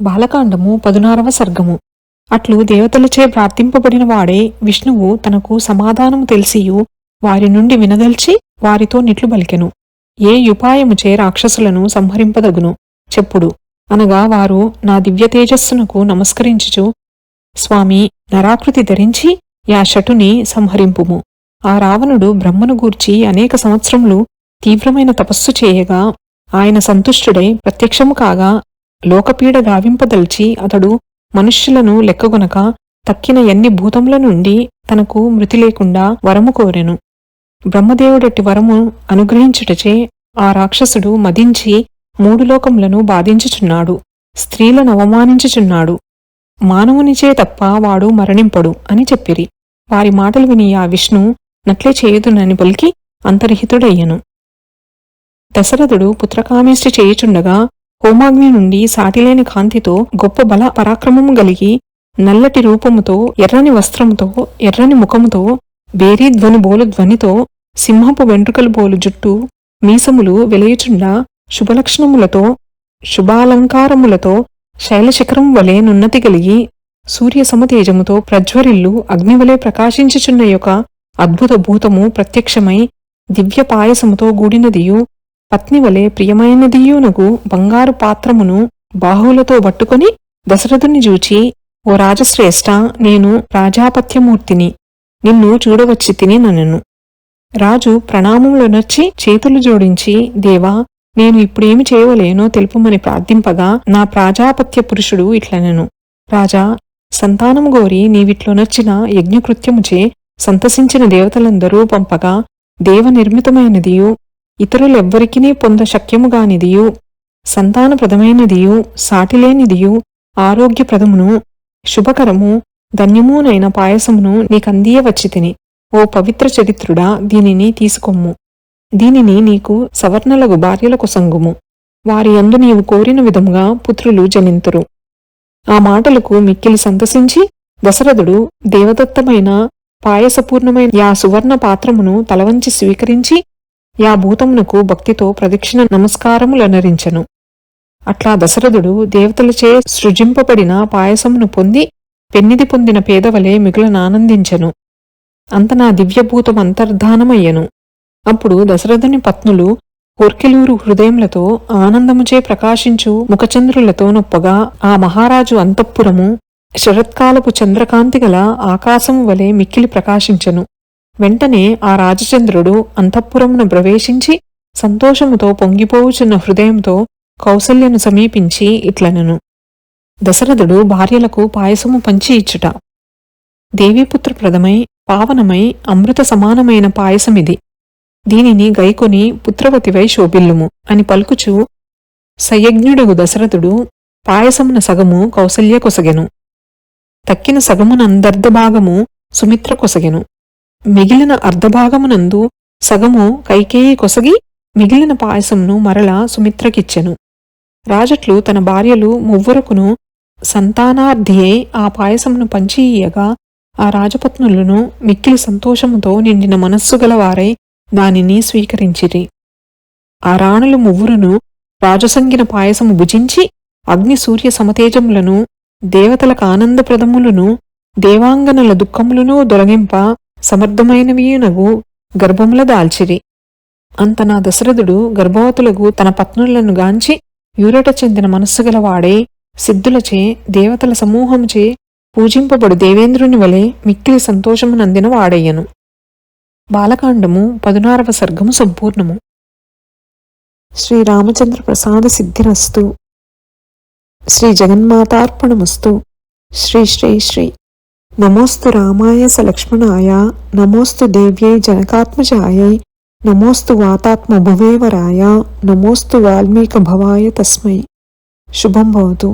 బాలకాండము పదునారవ సర్గము. అట్లు దేవతలచే ప్రార్థింపబడిన వాడే విష్ణువు తనకు సమాధానము తెలిసియు వారి నుండి వినదల్చి వారితో నిట్లు బలికెను ఏ యుపాయముచే రాక్షసులను సంహరింపదగును? చెప్పుడు. అనగా వారు నా దివ్య తేజస్సునకు నమస్కరించుచు స్వామి నరాకృతి ధరించి యా షటుని సంహరింపుము. ఆ రావణుడు బ్రహ్మను గూర్చి అనేక సంవత్సరములు తీవ్రమైన తపస్సు చేయగా ఆయన సంతుష్టుడై ప్రత్యక్షము కాగా లోకపీడ గావింపదల్చి అతడు మనుష్యులను లెక్కగొనక తక్కిన ఎన్ని భూతముల నుండి తనకు మృతి లేకుండా వరము కోరెను. బ్రహ్మదేవుడట్టి వరము అనుగ్రహించుటచే ఆ రాక్షసుడు మదించి మూడు లోకములను బాధించుచున్నాడు స్త్రీలను అవమానించుచున్నాడు. మానవునిచే తప్ప వాడు మరణింపడు అని చెప్పిరి. వారి మాటలు విని ఆ విష్ణు నట్లే చేయుదునని పలికి అంతర్హితుడయ్యను. దశరథుడు పుత్రకామేష్టి చేయుచుండగా హోమాగ్ని నుండి సాటిలేని కాంతితో గొప్ప బల పరాక్రమము గలిగి నల్లటి రూపముతో ఎర్రని వస్త్రముతో ఎర్రని ముఖముతో బేరీ ధ్వని బోలు ధ్వనితో సింహపు వెంట్రుకలు బోలు జుట్టు మీసములు వెలయుచుండా శుభలక్షణములతో శుభాలంకారములతో శైలశిఖరం వలె నున్నతి కలిగి సూర్య సమతేజముతో ప్రజ్వరిల్లు అగ్నివలే ప్రకాశించుచున్న యొక్క అద్భుత భూతము ప్రత్యక్షమై దివ్య పాయసముతో గూడినదియు పత్ని వలె ప్రియమైనదియునగు బంగారు పాత్రమును బాహువులతో పట్టుకొని దశరథుని జూచి ఓ రాజశ్రేష్ఠ నేను ప్రాజాపత్యమూర్తిని నిన్ను చూడవచ్చి తిని నన్ను. రాజు ప్రణామములనొచ్చి చేతులు జోడించి దేవా నేను ఇప్పుడేమి చేయవలేనో తెలుపమని ప్రార్థింపగా నా ప్రాజాపత్య పురుషుడు ఇట్లనెను. రాజా సంతానం గోరి నీవిట్లోనొచ్చిన యజ్ఞకృత్యముచే సంతసించిన దేవతలందరూ పంపగా దేవ నిర్మితమైనదియు ఇతరులెవ్వరికినీ పొంద శక్యముగానిదియు సంతానప్రదమైనదియు సాటిలేనిదియు ఆరోగ్యప్రదమును శుభకరము ధన్యమునైన పాయసమును నీకందియవచ్చి తిని ఓ పవిత్ర చరిత్రుడా దీనిని తీసుకొమ్ము. దీనిని నీకు సవర్ణలకు భార్యలకు సంగుము. వారి యందు నీవు కోరిన విధముగా పుత్రులు జనింతురు. ఆ మాటలకు మిక్కిలి సంతసించి దశరథుడు దేవదత్తమైన పాయసపూర్ణమైన యా సువర్ణ పాత్రమును తలవంచి స్వీకరించి యా భూతమునకు భక్తితో ప్రదక్షిణ నమస్కారములనరించెను అట్లా దశరథుడు దేవతలచే సృజింపబడిన పాయసమును పొంది పెన్నిది పొందిన పేదవలే మిగులనానందించెను అంత నా దివ్యభూతం అంతర్ధానమయ్యను. అప్పుడు దశరథుని పత్నులు కోర్కెలూరు హృదయములతో ఆనందముచే ప్రకాశించు ముఖచంద్రులతో నొప్పగా ఆ మహారాజు అంతఃపురము శరత్కాలపు చంద్రకాంతి గల ఆకాశము వలె మిక్కిలి ప్రకాశించెను. వెంటనే ఆ రాజచంద్రుడు అంతఃపురమును ప్రవేశించి సంతోషముతో పొంగిపోవుచున్న హృదయంతో కౌసల్యను సమీపించి ఇట్లనను. దశరథుడు భార్యలకు పాయసము పంచి ఇచ్చుట. దేవీపుత్రప్రదమై పావనమై అమృత సమానమైన పాయసమిది. దీనిని గైకొని పుత్రవతివై శోభిల్లుము అని పలుకుచు సయజ్ఞుడగు దశరథుడు పాయసమున సగము కౌసల్య కొసగెను. తక్కిన సగమునందర్ధభాగము సుమిత్ర కొసగెను. మిగిలిన అర్ధభాగమునందు సగము కైకేయి కొసగి మిగిలిన పాయసంను మరల సుమిత్రకిచ్చెను. రాజట్లు తన భార్యలు మువ్వరకును సంతానార్థియే ఆ పాయసమును పంచి ఇయ్యగా ఆ రాజపత్నులను మిక్కిలి సంతోషముతో నిండిన మనస్సు గలవారై దానిని స్వీకరించిరి. ఆ రాణులు మువ్వురును రాజసంగిన పాయసము భుజించి అగ్ని సూర్య సమతేజములను దేవతలకు ఆనందప్రదములను దేవాంగనల దుఃఖములను దొలగింప సమర్థమైనవియునగు గర్భముల దాల్చిరి. అంత నా దశరథుడు గర్భవతులకు తన పత్నులను గాంచి యూరట చెందిన మనస్సు గలవాడే సిద్ధులచే దేవతల సమూహముచే పూజింపబడు దేవేంద్రుని వలె మిక్కిలి సంతోషమునందిన వాడయ్యను. బాలకాండము పదునారవ సర్గము సంపూర్ణము. శ్రీరామచంద్ర ప్రసాద సిద్ధిరస్తు. శ్రీ జగన్మాతార్పణమస్తు. శ్రీ శ్రీ శ్రీ. नमोस्तु स सलक्ष्मणाय नमोस्तु दिव्य जनकात्मजायै नमोस्तु वातात्मभुवेवराय नमोस्तु वाल्मीकभवाय तस्म। शुभम भवतु।